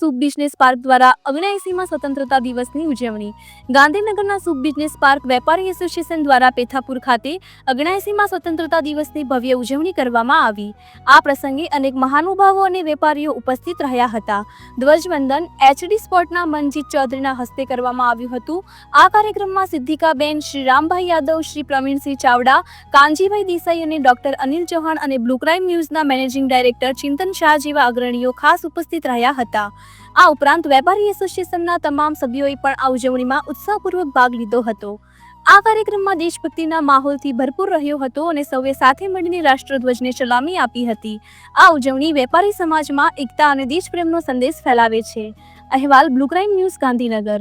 Soup business park દ્વારા ઓગણએંસીમાં સ્વતંત્રતા દિવસની ઉજવણી. ગાંધીનગરના સુપ બિઝનેસ પાર્ક વેપારી એસોસિએશન દ્વારા પેથાપુર ખાતે ઓગણએંસીમાં સ્વતંત્રતા દિવસની ભવ્ય ઉજવણી કરવામાં આવી. આ પ્રસંગે અનેક મહાનુભાવો અને વેપારીઓ ઉપસ્થિત રહ્યા હતા. ધ્વજવંદન એચડી સ્પોર્ટના મનજીત ચૌધરીના હસ્તે કરવામાં આવ્યું હતું. આ કાર્યક્રમમાં સિદ્ધિકાબેન, શ્રી રામભાઈ યાદવ, શ્રી પ્રવીણસિંહ ચાવડા, કાનજીભાઈ દેસાઈ અને ડોક્ટર અનિલ ચૌહાણ અને બ્લુ ક્રાઇમ ન્યૂઝના મેનેજિંગ ડાયરેક્ટર ચિંતન શાહ જેવા અગ્રણીઓ ખાસ ઉપસ્થિત રહ્યા હતા. આ ઉપરાંત વેપારી એસોસિએશનના તમામ સભ્યોએ પણ આ ઉજવણીમાં ઉત્સાહપૂર્વક ભાગ લીધો હતો. આ કાર્યક્રમમાં દેશભક્તિના માહોલથી ભરપૂર રહ્યો હતો અને સૌએ સાથે મળીને રાષ્ટ્રધ્વજને સલામી આપી હતી. આ ઉજવણી વેપારી સમાજમાં એકતા અને દેશપ્રેમનો સંદેશ ફેલાવે છે. અહેવાલ બ્લુ ક્રાઇમ ન્યૂઝ ગાંધીનગર.